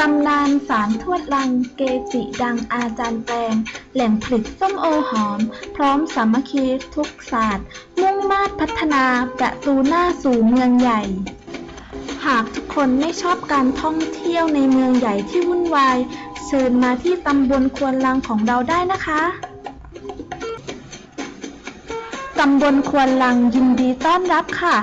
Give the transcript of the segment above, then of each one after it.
ตำนานสารทวดลังเกจิดังอาจารย์แปลง แหล่งผลิตส้มโอหอม พร้อมสามัคคีทุกศาสตร์ มุ่งมาดพัฒนาประตูหน้าสู่เมืองใหญ่ หากทุกคนไม่ชอบการท่องเที่ยวในเมืองใหญ่ที่วุ่นวาย เชิญมาที่ตำบลควนลังของเราได้นะคะตำบลควนลังยินดีต้อนรับค่ะ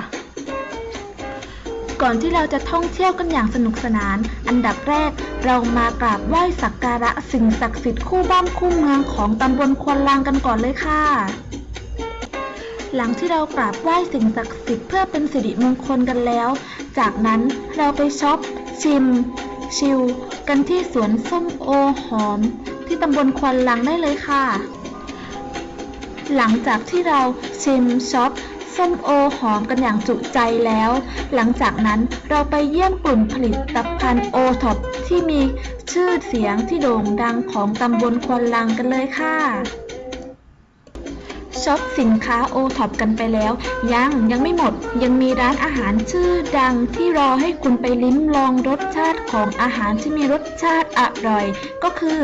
ก่อนที่เราจะท่องเที่ยวกันอย่างสนุกสนาน อันดับแรกเรามากราบไหว้สักการะสิ่งศักดิ์สิทธิ์คู่บ้านคู่เมืองของตำบลควนลังกันก่อนเลยค่ะหลังที่เรากราบไหว้สิ่งศักดิ์สิทธิ์เพื่อเป็นสิริมงคลกันแล้ว จากนั้นเราไปช็อป ชิม ชิล กันที่สวนส้มโอหอม ที่ตำบลควนลังได้เลยค่ะ หลังจากที่เราชิมช็อป ส้มโอหอมกันอย่างจุใจแล้ว หลังจากนั้นเราไปเยี่ยมกลุ่มผลิตภัณฑ์โอท็อปที่มีชื่อเสียงที่โด่งดังของตำบลควนลังกันเลยค่ะ ช็อปสินค้าโอท็อปกันไปแล้ว ยังยังไม่หมด ยังมีร้านอาหารชื่อดังที่รอให้คุณไปลิ้มลองรสชาติของอาหารที่มีรสชาติอร่อย ก็คือ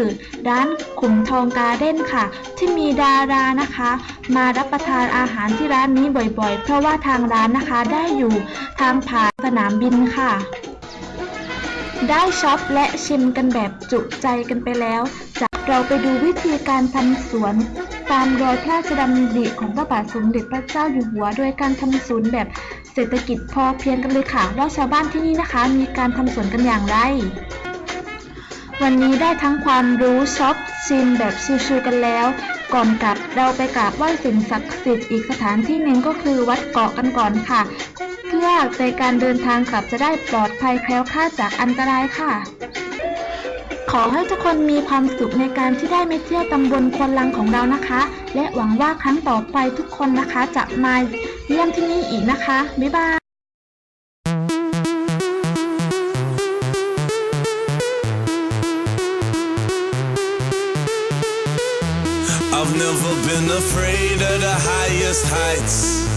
ร้านขุมทองการ์เด้นค่ะ ที่มีดารานะคะ มารับประทานอาหารที่ร้านนี้บ่อยๆ เพราะว่าทางร้านนะคะได้อยู่ทางผ่านสนามบินค่ะได้ช็อปและชิมกันแบบจุใจกันไปแล้วจาก เราไปดูวิธีการทำสวนตามรอยพระราชดำริของพระบาทสมเด็จพระเจ้าอยู่หัว โดยการทำสวนแบบเศรษฐกิจพอเพียงกันเลยค่ะ ว่าชาวบ้านที่นี่นะคะ มีการทำสวนกันอย่างไร วันนี้ได้ทั้งความรู้ช็อปชิมแบบชิวๆกันแล้ว ก่อนกลับเราไปกราบไหว้สิ่งศักดิ์สิทธิ์อีกสถานที่หนึ่งก็คือวัดเกาะกันก่อนค่ะ เพื่อในการเดินทางกลับจะได้ปลอดภัยแคล้วคลาดจากอันตรายค่ะ ขอให้ทุกคนมีความสุขในการที่ได้มาเที่ยวตำบลควนลังของเรานะคะ และหวังว่าครั้งต่อไปทุกคนนะคะจะมาเยี่ยมที่นี่อีกนะคะ บ๊ายบาย I've never been afraid of the highest heights.